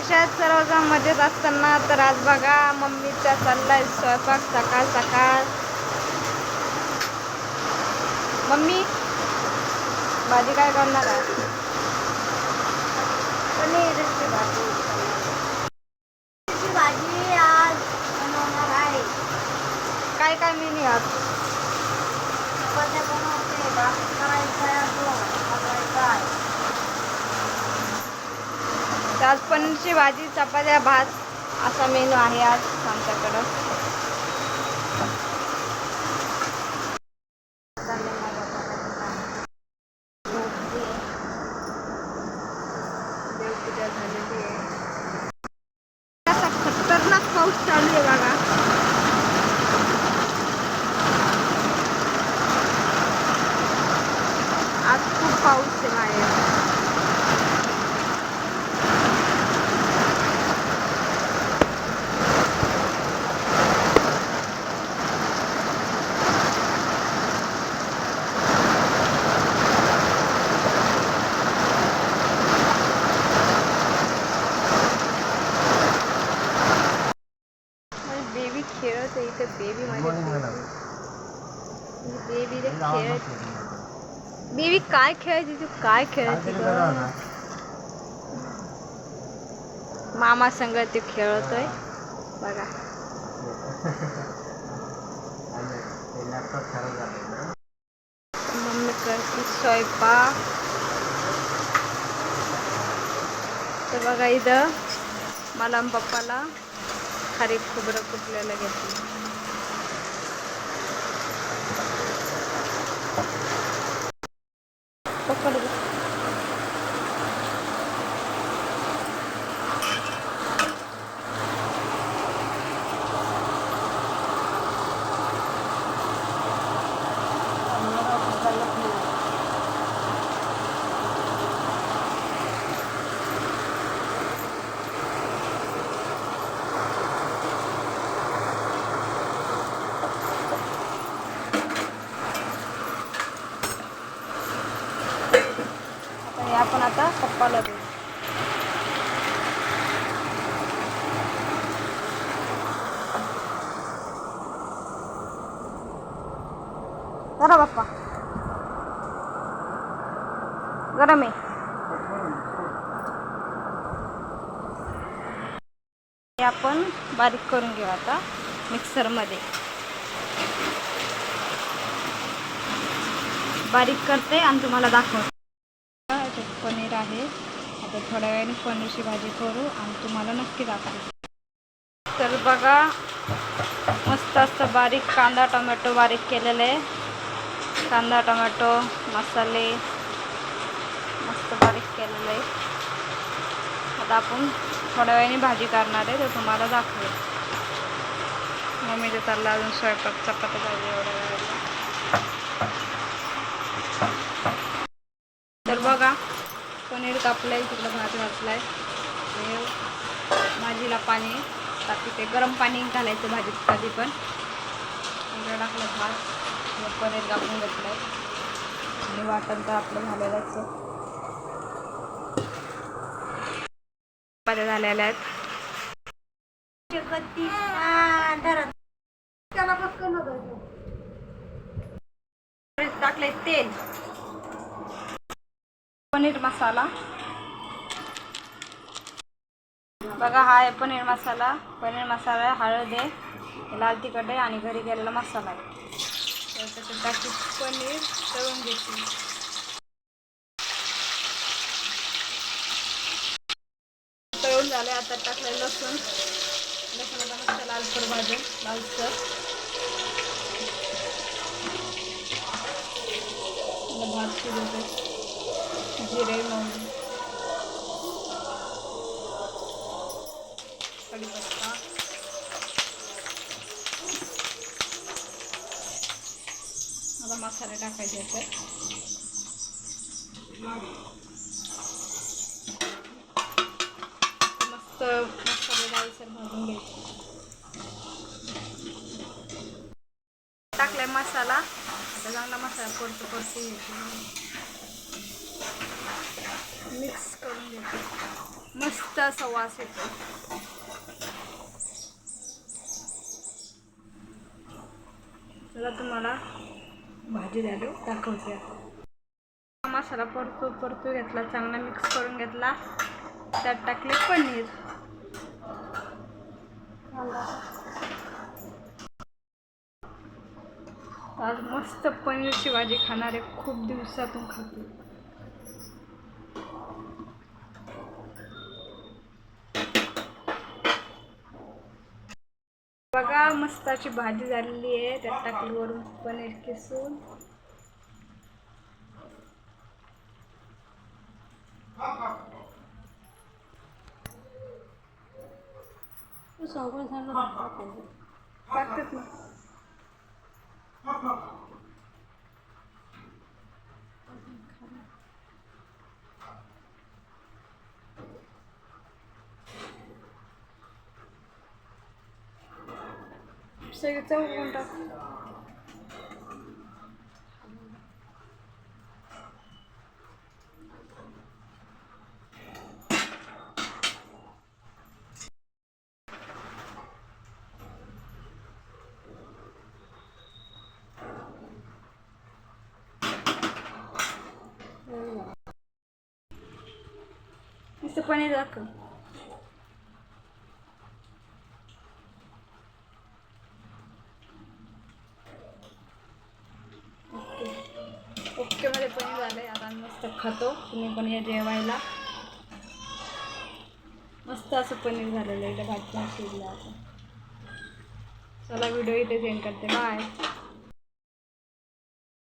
कशा सर्वजण मजेत असताना तर आज बघा मम्मीचा चाललाय स्वयंपाक सकाळ सकाळ. मम्मी भाजी काय करणार आहे? पनीरची भाजी पनीरची भाजी आज बनवणार आहे काय काय मेन्यू आज चपात्या बनवते भात करायचा आहे अजून बघायचा आहे तर आज पनीरची भाजी चपात्या भात असा मेनू आहे आज आमच्याकडं देवपूजा झालेली आहे असा खतरनाक पाऊस चालू आहे बघा आज खूप पाऊस आहे बाहेर माझी बेबी खेळत आहे इथे बेबी माझी बेबी रे खेळत बेबी काय खेळायची तू? काय खेळायची ग? मामा संग ते खेळतोय. बघा. मम्मी करते स्वयंपाक. तर बघा इथं मला पप्पाला. खारीक खोबरं कुटलेलं घेतलं? पप्पाला आपण आता पप्पाला देऊ. जरा बाप्पा गरम आहे. हे आपण बारीक करून घेऊ आता मिक्सरमध्ये. बारीक करते आणि तुम्हाला दाखवते. पनीर आहे. आता थोड्या वेळाने पनीरची भाजी करू आणि तुम्हाला नक्की दाखवू. तर बघा मस्त असं बारीक कांदा टोमॅटो बारीक केलेलं आहे. कांदा टोमॅटो मसाले मस्त बारीक केलेलं आहे. आता आपण थोड्या वेळाने भाजी करणार आहे तर तुम्हाला दाखवू. मम्मीचं चाललं अजून स्वयंपाक चपाती पाहिजे एवढ्या वेळेला तर बघा पनीर कापलंय तिकडं भात घातलाय. हे भाजीला पाणी टाकी ते गरम पाणी घालायचं भाजीत कधी पण. टाकलं भात पनीर कापून घेतलंय. आणि वाटण तर आपलं झालेलंच. आहे. चपात्या झालेल्या आहेत. टाकलंय तेल. मसाला. बघा हा आहे पनीर मसाला. पनीर मसाला हळद आहे लाल तिखट आहे आणि घरी केलेला मसाला आहे. त्याच्यात टाकी पनीर तळून घेतली. तळून झाले आता टाकलंय लसूण. लसूण मस्त लालसर भाजून लालसर मला भात शिजवते जिरे मोहरी कढीपत्ता मला मसाले टाकायचे आहेत मस्त मसाले डाळीसर भाजून घ्यायचे टाकलाय मसाला आता चांगला मसाला परतू परतू घ्यायचा मिक्स करून घेते मस्त असा वास येतो. चला तुम्हाला भाजी झाली दाखवते. मसाला परतू परतू घेतला चांगला मिक्स करून घेतला. त्यात टाकले पनीर. आज मस्त पनीरची भाजी खाणार आहे. खूप दिवसातून खाते. बघा मस्ताची भाजी झालेली आहे. त्यात टाकली वरून पनीर किसून. टाकतात ना. सगळं चौकून टाक नुसतं पनीर दाखव ओके ओकेमध्ये पनीर झालं आहे आता आम्ही मस्त खातो. तुम्ही पण या जेवायला. मस्त असं पनीर झालेलं आहे. इथं भात पण शिजलं आता चला व्हिडिओ इथे सेंड करते. बाय